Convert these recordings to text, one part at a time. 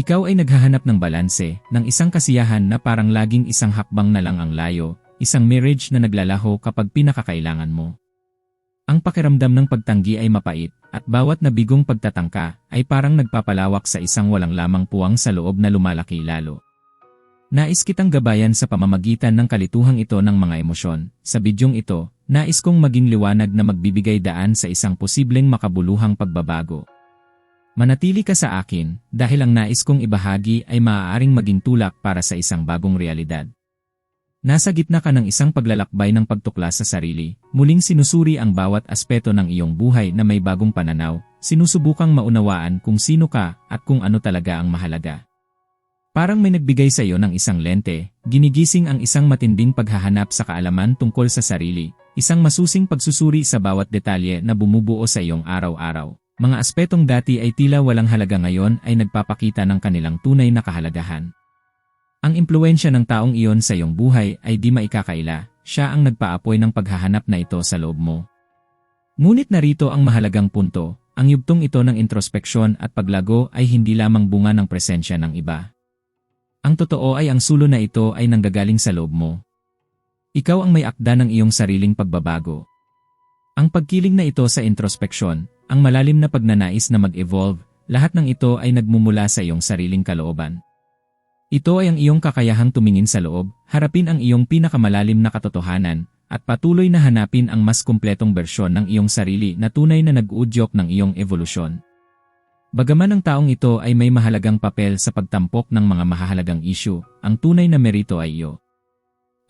Ikaw ay naghahanap ng balanse, ng isang kasiyahan na parang laging isang hakbang na lang ang layo, isang marriage na naglalaho kapag pinakakailangan mo. Ang pakiramdam ng pagtanggi ay mapait, at bawat nabigong pagtatangka ay parang nagpapalawak sa isang walang lamang puwang sa loob na lumalaki lalo. Nais kitang gabayan sa pamamagitan ng kalituhang ito ng mga emosyon. Sa bidyong ito, nais kong maging liwanag na magbibigay daan sa isang posibleng makabuluhang pagbabago. Manatili ka sa akin dahil ang nais kong ibahagi ay maaaring maging tulak para sa isang bagong realidad. Nasa gitna ka ng isang paglalakbay ng pagtuklas sa sarili, muling sinusuri ang bawat aspeto ng iyong buhay na may bagong pananaw, sinusubukang maunawaan kung sino ka at kung ano talaga ang mahalaga. Parang may nagbigay sa iyo ng isang lente, ginigising ang isang matinding paghahanap sa kaalaman tungkol sa sarili, isang masusing pagsusuri sa bawat detalye na bumubuo sa iyong araw-araw. Mga aspetong dati ay tila walang halaga ngayon ay nagpapakita ng kanilang tunay na kahalagahan. Ang impluensya ng taong iyon sa iyong buhay ay di maikakaila, siya ang nagpaapoy ng paghahanap na ito sa loob mo. Ngunit narito ang mahalagang punto, ang yugtong ito ng introspeksyon at paglago ay hindi lamang bunga ng presensya ng iba. Ang totoo ay ang sulo na ito ay nanggagaling sa loob mo. Ikaw ang may akda ng iyong sariling pagbabago. Ang pagkiling na ito sa introspeksyon, ang malalim na pagnanais na mag-evolve, lahat ng ito ay nagmumula sa iyong sariling kalooban. Ito ay ang iyong kakayahang tumingin sa loob, harapin ang iyong pinakamalalim na katotohanan, at patuloy na hanapin ang mas kumpletong bersyon ng iyong sarili na tunay na nag-uudyok ng iyong evolusyon. Bagaman ang taong ito ay may mahalagang papel sa pagtampok ng mga mahahalagang isyu, ang tunay na merito ay iyo.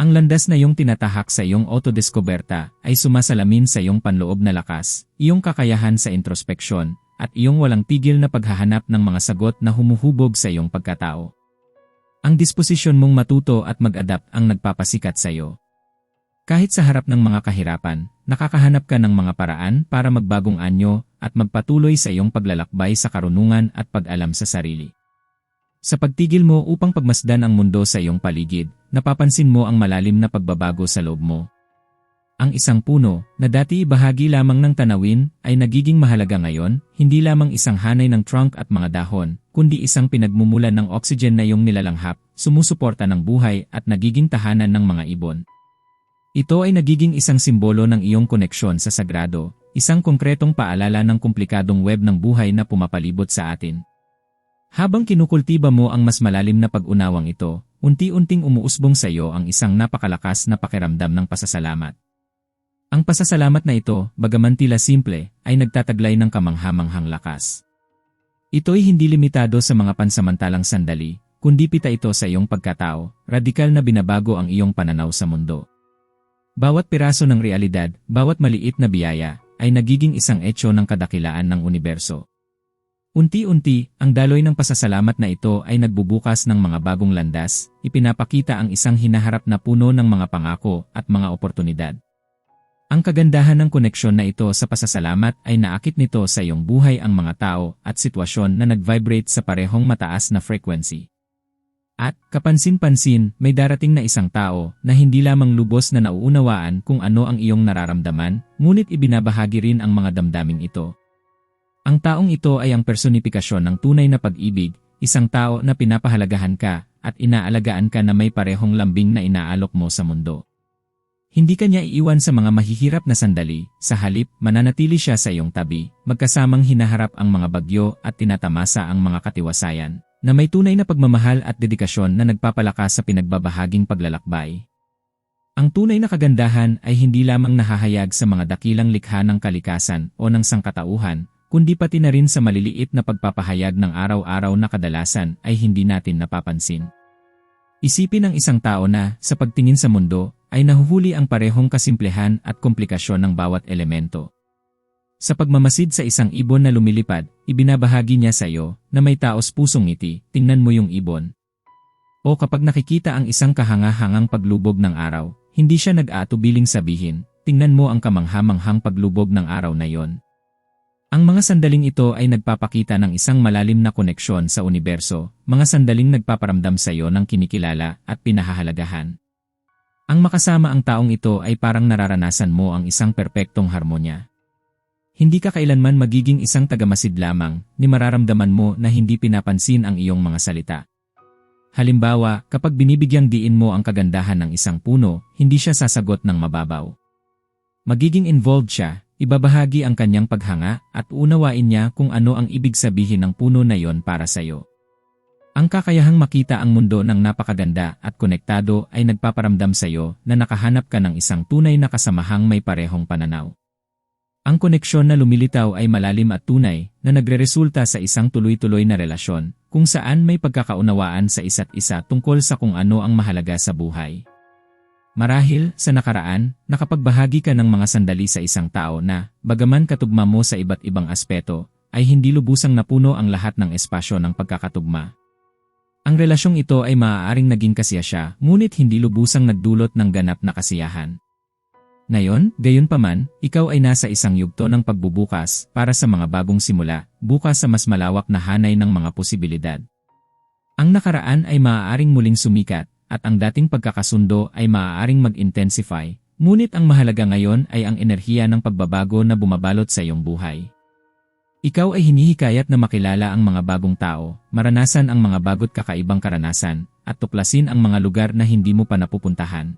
Ang landas na iyong tinatahak sa iyong autodiscoberta ay sumasalamin sa iyong panloob na lakas, iyong kakayahan sa introspeksyon, at iyong walang tigil na paghahanap ng mga sagot na humuhubog sa iyong pagkatao. Ang disposisyon mong matuto at mag-adapt ang nagpapasikat sa iyo. Kahit sa harap ng mga kahirapan, nakakahanap ka ng mga paraan para magbagong anyo at magpatuloy sa iyong paglalakbay sa karunungan at pag-alam sa sarili. Sa pagtigil mo upang pagmasdan ang mundo sa iyong paligid, napapansin mo ang malalim na pagbabago sa loob mo. Ang isang puno, na dati bahagi lamang ng tanawin, ay nagiging mahalaga ngayon, hindi lamang isang hanay ng trunk at mga dahon, kundi isang pinagmumulan ng oxygen na iyong nilalanghap, sumusuporta ng buhay at nagiging tahanan ng mga ibon. Ito ay nagiging isang simbolo ng iyong koneksyon sa sagrado, isang konkretong paalala ng komplikadong web ng buhay na pumapalibot sa atin. Habang kinukultiba mo ang mas malalim na pag-unawang ito, unti-unting umuusbong sa iyo ang isang napakalakas na pakiramdam ng pasasalamat. Ang pasasalamat na ito, bagaman tila simple, ay nagtataglay ng kamanghamanghang lakas. Ito'y hindi limitado sa mga pansamantalang sandali, kundi pita ito sa iyong pagkatao, radikal na binabago ang iyong pananaw sa mundo. Bawat piraso ng realidad, bawat maliit na biyaya, ay nagiging isang etyo ng kadakilaan ng universo. Unti-unti, ang daloy ng pasasalamat na ito ay nagbubukas ng mga bagong landas, ipinapakita ang isang hinaharap na puno ng mga pangako at mga oportunidad. Ang kagandahan ng koneksyon na ito sa pasasalamat ay naakit nito sa iyong buhay ang mga tao at sitwasyon na nag-vibrate sa parehong mataas na frequency. At, kapansin-pansin, may darating na isang tao na hindi lamang lubos na nauunawaan kung ano ang iyong nararamdaman, ngunit ibinabahagi rin ang mga damdaming ito. Ang taong ito ay ang personifikasyon ng tunay na pag-ibig, isang tao na pinapahalagahan ka at inaalagaan ka na may parehong lambing na inaalok mo sa mundo. Hindi kanya iiwan sa mga mahihirap na sandali, sa halip mananatili siya sa iyong tabi, magkasamang hinaharap ang mga bagyo at tinatamasa ang mga katiwasayan, na may tunay na pagmamahal at dedikasyon na nagpapalakas sa pinagbabahaging paglalakbay. Ang tunay na kagandahan ay hindi lamang nahahayag sa mga dakilang likha ng kalikasan o ng sangkatauhan, kundi pati na rin sa maliliit na pagpapahayag ng araw-araw na kadalasan ay hindi natin napapansin. Isipin ng isang tao na, sa pagtingin sa mundo, ay nahuhuli ang parehong kasimplehan at komplikasyon ng bawat elemento. Sa pagmamasid sa isang ibon na lumilipad, ibinabahagi niya sa iyo na may taos pusong ngiti, tingnan mo yung ibon. O kapag nakikita ang isang kahanga-hangang paglubog ng araw, hindi siya nag-aatubiling sabihin, tingnan mo ang kamanghamanghang paglubog ng araw na yon. Ang mga sandaling ito ay nagpapakita ng isang malalim na koneksyon sa universo, mga sandaling nagpaparamdam sa iyo ng kinikilala at pinahahalagahan. Ang makasama ang taong ito ay parang nararanasan mo ang isang perpektong harmonya. Hindi ka kailanman magiging isang tagamasid lamang, ni mararamdaman mo na hindi pinapansin ang iyong mga salita. Halimbawa, kapag binibigyang diin mo ang kagandahan ng isang puno, hindi siya sasagot ng mababaw. Magiging involved siya, ibabahagi ang kanyang paghanga at unawain niya kung ano ang ibig sabihin ng puno na yon para sa iyo. Ang kakayahang makita ang mundo ng napakaganda at konektado ay nagpaparamdam sa iyo na nakahanap ka ng isang tunay na kasamahang may parehong pananaw. Ang koneksyon na lumilitaw ay malalim at tunay na nagreresulta sa isang tuloy-tuloy na relasyon kung saan may pagkakaunawaan sa isa't isa tungkol sa kung ano ang mahalaga sa buhay. Marahil, sa nakaraan, nakapagbahagi ka ng mga sandali sa isang tao na, bagaman katugma mo sa iba't ibang aspeto, ay hindi lubusang napuno ang lahat ng espasyo ng pagkakatugma. Ang relasyong ito ay maaaring naging kasiyasya, ngunit hindi lubusang nagdulot ng ganap na kasiyahan. Ngayon, gayon paman, ikaw ay nasa isang yugto ng pagbubukas para sa mga bagong simula, bukas sa mas malawak na hanay ng mga posibilidad. Ang nakaraan ay maaaring muling sumikat, at ang dating pagkakasundo ay maaaring mag-intensify, ngunit ang mahalaga ngayon ay ang enerhiya ng pagbabago na bumabalot sa iyong buhay. Ikaw ay hinihikayat na makilala ang mga bagong tao, maranasan ang mga bagot kakaibang karanasan, at tuklasin ang mga lugar na hindi mo pa napupuntahan.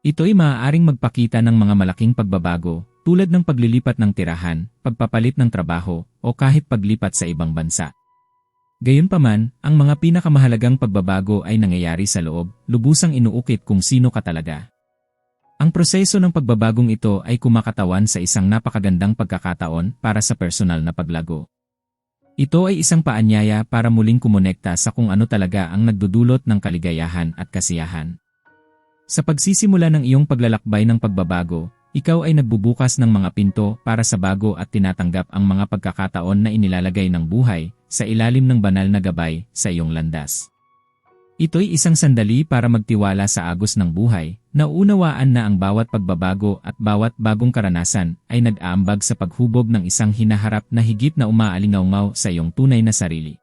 Ito'y maaaring magpakita ng mga malaking pagbabago, tulad ng paglilipat ng tirahan, pagpapalit ng trabaho, o kahit paglipat sa ibang bansa. Gayunpaman, ang mga pinakamahalagang pagbabago ay nangyayari sa loob, lubusang inuukit kung sino ka talaga. Ang proseso ng pagbabagong ito ay kumakatawan sa isang napakagandang pagkakataon para sa personal na paglago. Ito ay isang paanyaya para muling kumonekta sa kung ano talaga ang nagdudulot ng kaligayahan at kasiyahan. Sa pagsisimula ng iyong paglalakbay ng pagbabago, ikaw ay nagbubukas ng mga pinto para sa bago at tinatanggap ang mga pagkakataon na inilalagay ng buhay sa ilalim ng banal na gabay sa iyong landas. Ito'y isang sandali para magtiwala sa agos ng buhay, na unawaan na ang bawat pagbabago at bawat bagong karanasan ay nag-aambag sa paghubog ng isang hinaharap na higit na umaalingaw sa iyong tunay na sarili.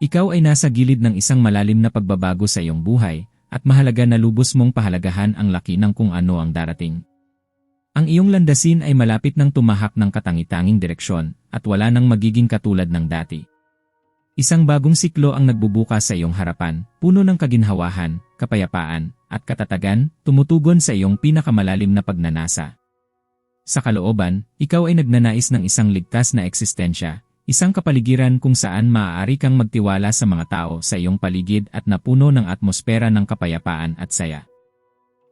Ikaw ay nasa gilid ng isang malalim na pagbabago sa iyong buhay, at mahalaga na lubos mong pahalagahan ang laki ng kung ano ang darating. Ang iyong landasin ay malapit ng tumahak ng katangitanging direksyon at wala nang magiging katulad ng dati. Isang bagong siklo ang nagbubukas sa iyong harapan, puno ng kaginhawahan, kapayapaan, at katatagan, tumutugon sa iyong pinakamalalim na pagnanasa. Sa kalooban, ikaw ay nagnanais ng isang ligtas na eksistensya, Isang kapaligiran kung saan maaari kang magtiwala sa mga tao sa iyong paligid at napuno ng atmosfera ng kapayapaan at saya.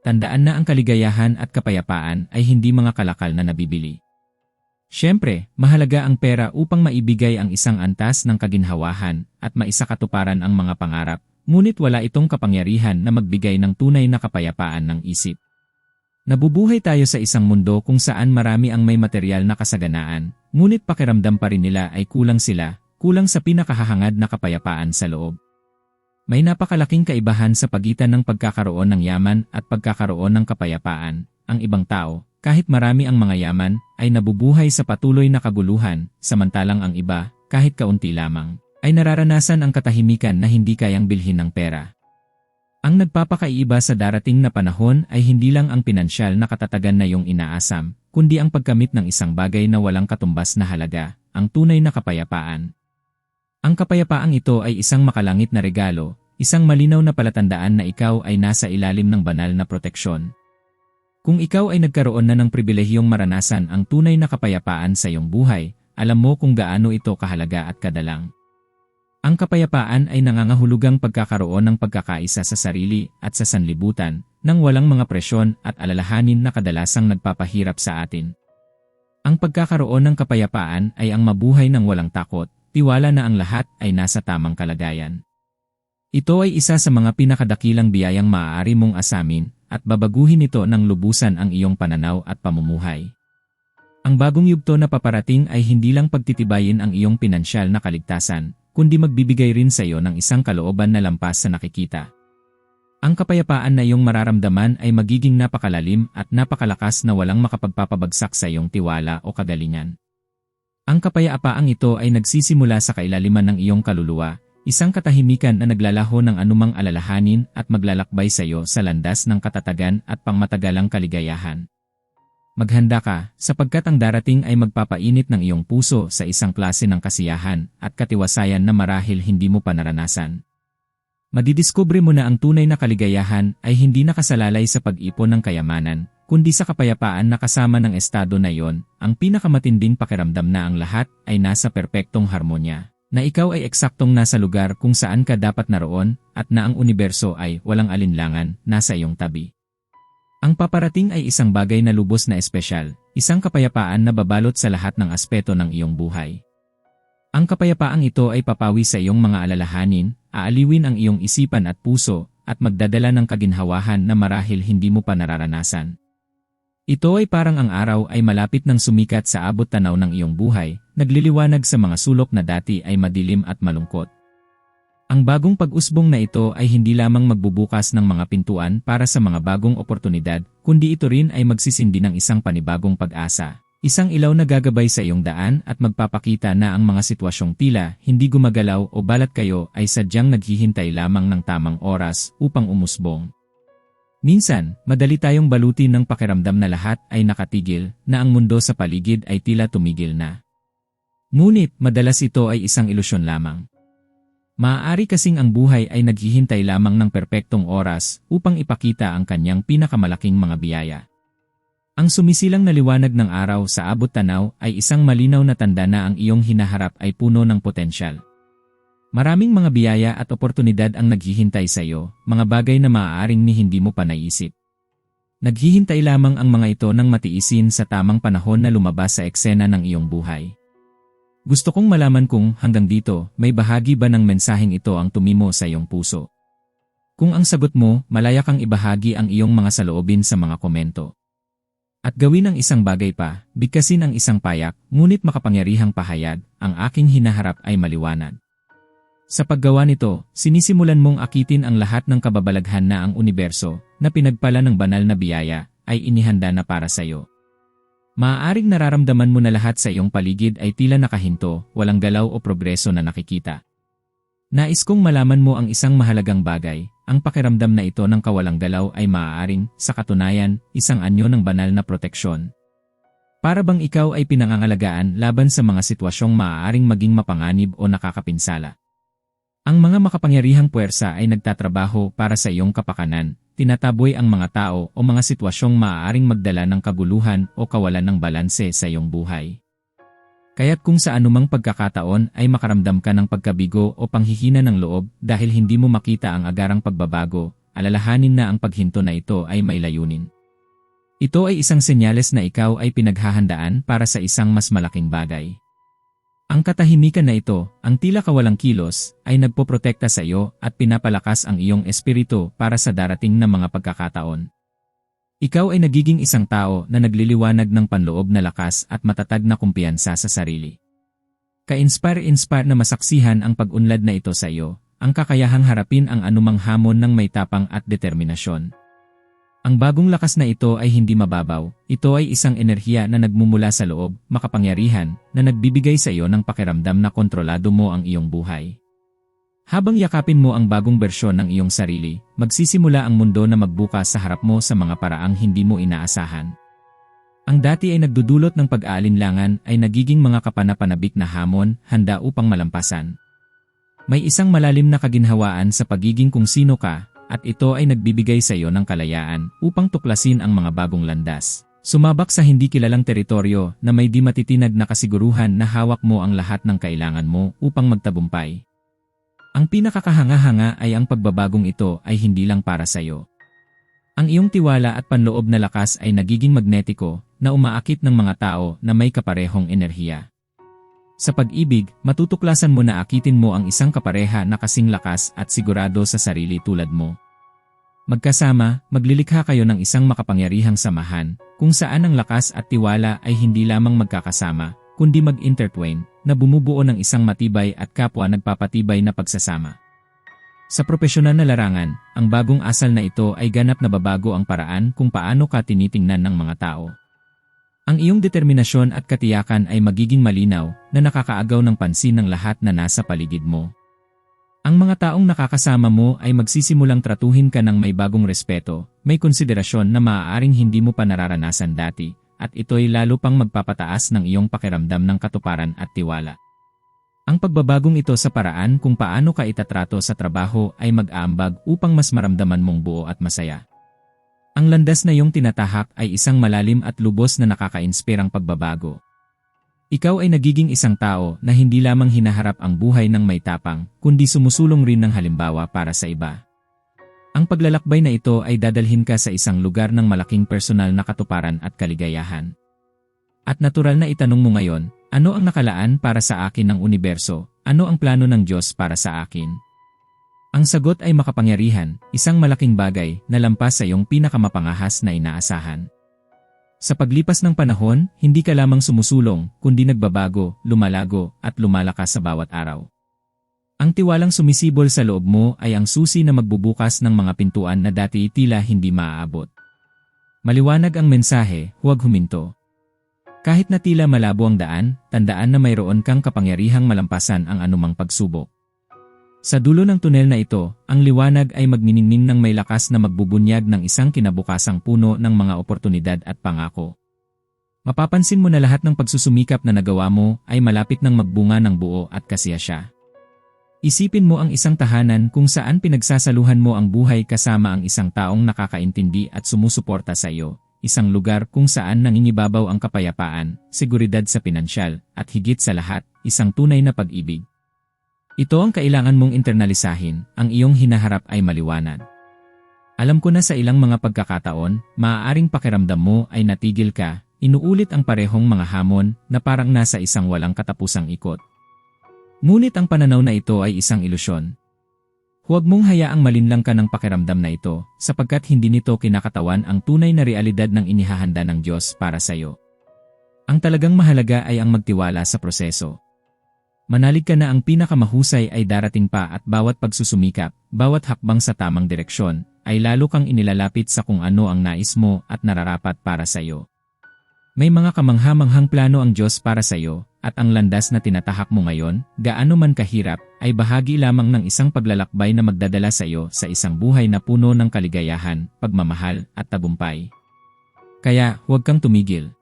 Tandaan na ang kaligayahan at kapayapaan ay hindi mga kalakal na nabibili. Siyempre, mahalaga ang pera upang maibigay ang isang antas ng kaginhawahan at maisakatuparan ang mga pangarap, ngunit wala itong kapangyarihan na magbigay ng tunay na kapayapaan ng isip. Nabubuhay tayo sa isang mundo kung saan marami ang may material na kasaganaan, Ngunit pakiramdam pa rin nila ay kulang sila, kulang sa pinakahahangad na kapayapaan sa loob. May napakalaking kaibahan sa pagitan ng pagkakaroon ng yaman at pagkakaroon ng kapayapaan. Ang ibang tao, kahit marami ang mga yaman, ay nabubuhay sa patuloy na kaguluhan, samantalang ang iba, kahit kaunti lamang, ay nararanasan ang katahimikan na hindi kayang bilhin ng pera. Ang nagpapakaiba sa darating na panahon ay hindi lang ang pinansyal na katatagan na iyong inaasam, kundi ang pagkamit ng isang bagay na walang katumbas na halaga, ang tunay na kapayapaan. Ang kapayapaang ito ay isang makalangit na regalo, isang malinaw na palatandaan na ikaw ay nasa ilalim ng banal na proteksyon. Kung ikaw ay nagkaroon na ng pribilehiyong maranasan ang tunay na kapayapaan sa iyong buhay, alam mo kung gaano ito kahalaga at kadalang. Ang kapayapaan ay nangangahulugang pagkakaroon ng pagkakaisa sa sarili at sa sanlibutan, nang walang mga presyon at alalahanin na kadalasang nagpapahirap sa atin. Ang pagkakaroon ng kapayapaan ay ang mabuhay ng walang takot, tiwala na ang lahat ay nasa tamang kalagayan. Ito ay isa sa mga pinakadakilang biyayang maaari mong asamin at babaguhin ito ng lubusan ang iyong pananaw at pamumuhay. Ang bagong yugto na paparating ay hindi lang pagtitibayin ang iyong pinansyal na kaligtasan, kundi magbibigay rin sa iyo ng isang kalooban na lampas sa nakikita. Ang kapayapaan na iyong mararamdaman ay magiging napakalalim at napakalakas na walang makapagpapabagsak sa iyong tiwala o kagalingan. Ang kapayapaang ito ay nagsisimula sa kailaliman ng iyong kaluluwa, isang katahimikan na naglalaho ng anumang alalahanin at maglalakbay sa iyo sa landas ng katatagan at pangmatagalang kaligayahan. Maghanda ka, sapagkat ang darating ay magpapainit ng iyong puso sa isang klase ng kasiyahan at katiwasayan na marahil hindi mo pa naranasan. Madidiskubre mo na ang tunay na kaligayahan ay hindi nakasalalay sa pag-ipon ng kayamanan, kundi sa kapayapaan na kasama ng estado na iyon, ang pinakamatinding pakiramdam na ang lahat ay nasa perpektong harmonya, na ikaw ay eksaktong nasa lugar kung saan ka dapat naroon at na ang universo ay walang alinlangan nasa iyong tabi. Ang paparating ay isang bagay na lubos na espesyal, isang kapayapaan na babalot sa lahat ng aspeto ng iyong buhay. Ang kapayapaang ito ay papawi sa iyong mga alalahanin, aaliwin ang iyong isipan at puso, at magdadala ng kaginhawahan na marahil hindi mo pa nararanasan. Ito ay parang ang araw ay malapit ng sumikat sa abot tanaw ng iyong buhay, nagliliwanag sa mga sulok na dati ay madilim at malungkot. Ang bagong pag-usbong na ito ay hindi lamang magbubukas ng mga pintuan para sa mga bagong oportunidad, kundi ito rin ay magsisindi ng isang panibagong pag-asa. Isang ilaw na gagabay sa iyong daan at magpapakita na ang mga sitwasyong tila hindi gumagalaw o balat kayo ay sadyang naghihintay lamang ng tamang oras upang umusbong. Minsan, madali tayong balutin ng pakiramdam na lahat ay nakatigil, na ang mundo sa paligid ay tila tumigil na. Ngunit, madalas ito ay isang ilusyon lamang. Maaari kasing ang buhay ay naghihintay lamang ng perpektong oras upang ipakita ang kanyang pinakamalaking mga biyaya. Ang sumisilang na liwanag ng araw sa abot tanaw ay isang malinaw na tanda na ang iyong hinaharap ay puno ng potensyal. Maraming mga biyaya at oportunidad ang naghihintay sa iyo, mga bagay na maaaring ni hindi mo pa naisip. Naghihintay lamang ang mga ito ng matiisin sa tamang panahon na lumabas sa eksena ng iyong buhay. Gusto kong malaman kung hanggang dito may bahagi ba ng mensaheng ito ang tumimo sa iyong puso. Kung ang sagot mo, malaya kang ibahagi ang iyong mga saloobin sa mga komento. At gawin ang isang bagay pa, bigkasin ang isang payak, ngunit makapangyarihang pahayag, ang aking hinaharap ay maliwanag. Sa paggawa nito, sinisimulan mong akitin ang lahat ng kababalaghan na ang universo, na pinagpala ng banal na biyaya, ay inihanda na para sa iyo. Maaaring nararamdaman mo na lahat sa iyong paligid ay tila nakahinto, walang galaw o progreso na nakikita. Nais kong malaman mo ang isang mahalagang bagay, ang pakiramdam na ito ng kawalang galaw ay maaaring, sa katunayan, isang anyo ng banal na proteksyon. Para bang ikaw ay pinangangalagaan laban sa mga sitwasyong maaaring maging mapanganib o nakakapinsala. Ang mga makapangyarihang puwersa ay nagtatrabaho para sa iyong kapakanan, tinataboy ang mga tao o mga sitwasyong maaaring magdala ng kaguluhan o kawalan ng balanse sa iyong buhay. Kaya't kung sa anumang pagkakataon ay makaramdam ka ng pagkabigo o panghihina ng loob dahil hindi mo makita ang agarang pagbabago, alalahanin na ang paghinto na ito ay mailayunin. Ito ay isang senyales na ikaw ay pinaghahandaan para sa isang mas malaking bagay. Ang katahimikan na ito, ang tila kawalang kilos, ay nagpoprotekta sa iyo at pinapalakas ang iyong espiritu para sa darating na mga pagkakataon. Ikaw ay nagiging isang tao na nagliliwanag ng panloob na lakas at matatag na kumpiyansa sa sarili. Ka-inspire-inspire na masaksihan ang pag-unlad na ito sa iyo, ang kakayahang harapin ang anumang hamon ng may tapang at determinasyon. Ang bagong lakas na ito ay hindi mababaw, ito ay isang enerhiya na nagmumula sa loob, makapangyarihan, na nagbibigay sa iyo ng pakiramdam na kontrolado mo ang iyong buhay. Habang yakapin mo ang bagong bersyon ng iyong sarili, magsisimula ang mundo na magbukas sa harap mo sa mga paraang hindi mo inaasahan. Ang dati ay nagdudulot ng pag-aalinlangan ay nagiging mga kapanapanabik na hamon, handa upang malampasan. May isang malalim na kaginhawaan sa pagiging kung sino ka, at ito ay nagbibigay sa iyo ng kalayaan upang tuklasin ang mga bagong landas. Sumabak sa hindi kilalang teritoryo na may di matitinag na kasiguruhan na hawak mo ang lahat ng kailangan mo upang magtabumpay. Ang pinakakahanga-hanga ay ang pagbabagong ito ay hindi lang para sa iyo. Ang iyong tiwala at panloob na lakas ay nagiging magnetiko na umaakit ng mga tao na may kaparehong enerhiya. Sa pag-ibig, matutuklasan mo na akitin mo ang isang kapareha na kasing lakas at sigurado sa sarili tulad mo. Magkasama, maglilikha kayo ng isang makapangyarihang samahan, kung saan ang lakas at tiwala ay hindi lamang magkakasama, kundi mag-intertwine, na bumubuo ng isang matibay at kapwa nagpapatibay na pagsasama. Sa propesyonal na larangan, ang bagong asal na ito ay ganap na babago ang paraan kung paano ka tinitingnan ng mga tao. Ang iyong determinasyon at katiyakan ay magiging malinaw na nakakaagaw ng pansin ng lahat na nasa paligid mo. Ang mga taong nakakasama mo ay magsisimulang tratuhin ka ng may bagong respeto, may konsiderasyon na maaaring hindi mo pa nararanasan dati, at ito'y lalo pang magpapataas ng iyong pakiramdam ng katuparan at tiwala. Ang pagbabagong ito sa paraan kung paano ka itatrato sa trabaho ay mag-aambag upang mas maramdaman mong buo at masaya. Ang landas na iyong tinatahak ay isang malalim at lubos na nakakainspirang pagbabago. Ikaw ay nagiging isang tao na hindi lamang hinaharap ang buhay ng may tapang, kundi sumusulong rin ng halimbawa para sa iba. Ang paglalakbay na ito ay dadalhin ka sa isang lugar ng malaking personal na katuparan at kaligayahan. At natural na itanong mo ngayon, ano ang nakalaan para sa akin ng universo? Ano ang plano ng Diyos para sa akin? Ang sagot ay makapangyarihan, isang malaking bagay na lampas sa iyong pinakamapangahas na inaasahan. Sa paglipas ng panahon, hindi ka lamang sumusulong, kundi nagbabago, lumalago, at lumalakas sa bawat araw. Ang tiwalang sumisibol sa loob mo ay ang susi na magbubukas ng mga pintuan na dati tila hindi maaabot. Maliwanag ang mensahe, huwag huminto. Kahit na tila malabo ang daan, tandaan na mayroon kang kapangyarihang malampasan ang anumang pagsubok. Sa dulo ng tunel na ito, ang liwanag ay magniningning ng may lakas na magbubunyag ng isang kinabukasang puno ng mga oportunidad at pangako. Mapapansin mo na lahat ng pagsusumikap na nagawa mo ay malapit ng magbunga ng buo at kasiya siya. Isipin mo ang isang tahanan kung saan pinagsasaluhan mo ang buhay kasama ang isang taong nakakaintindi at sumusuporta sa iyo, isang lugar kung saan nangingibabaw ang kapayapaan, seguridad sa pinansyal, at higit sa lahat, isang tunay na pag-ibig. Ito ang kailangan mong internalisahin, ang iyong hinaharap ay maliwanag. Alam ko na sa ilang mga pagkakataon, maaaring pakiramdam mo ay natigil ka, inuulit ang parehong mga hamon na parang nasa isang walang katapusang ikot. Ngunit ang pananaw na ito ay isang ilusyon, Huwag mong hayaang malinlang ka ng pakiramdam na ito, sapagkat hindi nito kinakatawan ang tunay na realidad ng inihahanda ng Diyos para sa iyo. Ang talagang mahalaga ay ang magtiwala sa proseso. Manalig ka na ang pinakamahusay ay darating pa at bawat pagsusumikap, bawat hakbang sa tamang direksyon, ay lalo kang inilalapit sa kung ano ang nais mo at nararapat para sa iyo. May mga kamangha-manghang plano ang Diyos para sa iyo, at ang landas na tinatahak mo ngayon, gaano man kahirap, ay bahagi lamang ng isang paglalakbay na magdadala sa iyo sa isang buhay na puno ng kaligayahan, pagmamahal, at tagumpay. Kaya, huwag kang tumigil.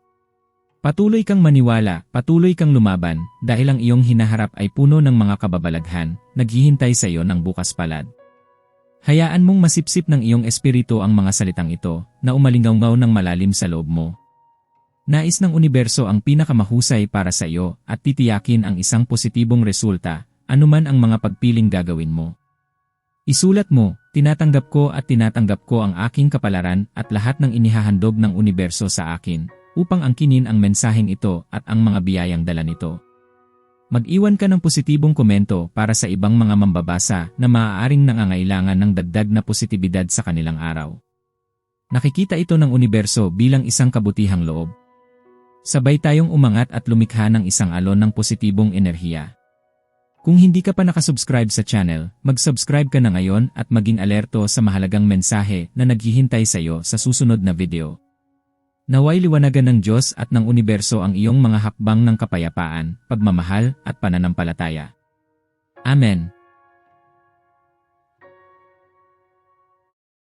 Patuloy kang maniwala, patuloy kang lumaban, dahil ang iyong hinaharap ay puno ng mga kababalaghan, naghihintay sa iyo ng bukas palad. Hayaan mong masipsip ng iyong espiritu ang mga salitang ito, na umalingaw ng malalim sa loob mo, Nais ng universo ang pinakamahusay para sa iyo at titiyakin ang isang positibong resulta, anuman ang mga pagpiling gagawin mo. Isulat mo, tinatanggap ko at tinatanggap ko ang aking kapalaran at lahat ng inihahandog ng universo sa akin, upang angkinin ang mensaheng ito at ang mga biyayang dala nito. Mag-iwan ka ng positibong komento para sa ibang mga mambabasa na maaaring nangangailangan ng dagdag na positibidad sa kanilang araw. Nakikita ito ng universo bilang isang kabutihang loob. Sabay tayong umangat at lumikha ng isang alon ng positibong enerhiya. Kung hindi ka pa nakasubscribe sa channel, mag-subscribe ka na ngayon at maging alerto sa mahalagang mensahe na naghihintay sa iyo sa susunod na video. Naway liwanagan ng Diyos at ng universo ang iyong mga hakbang ng kapayapaan, pagmamahal at pananampalataya. Amen.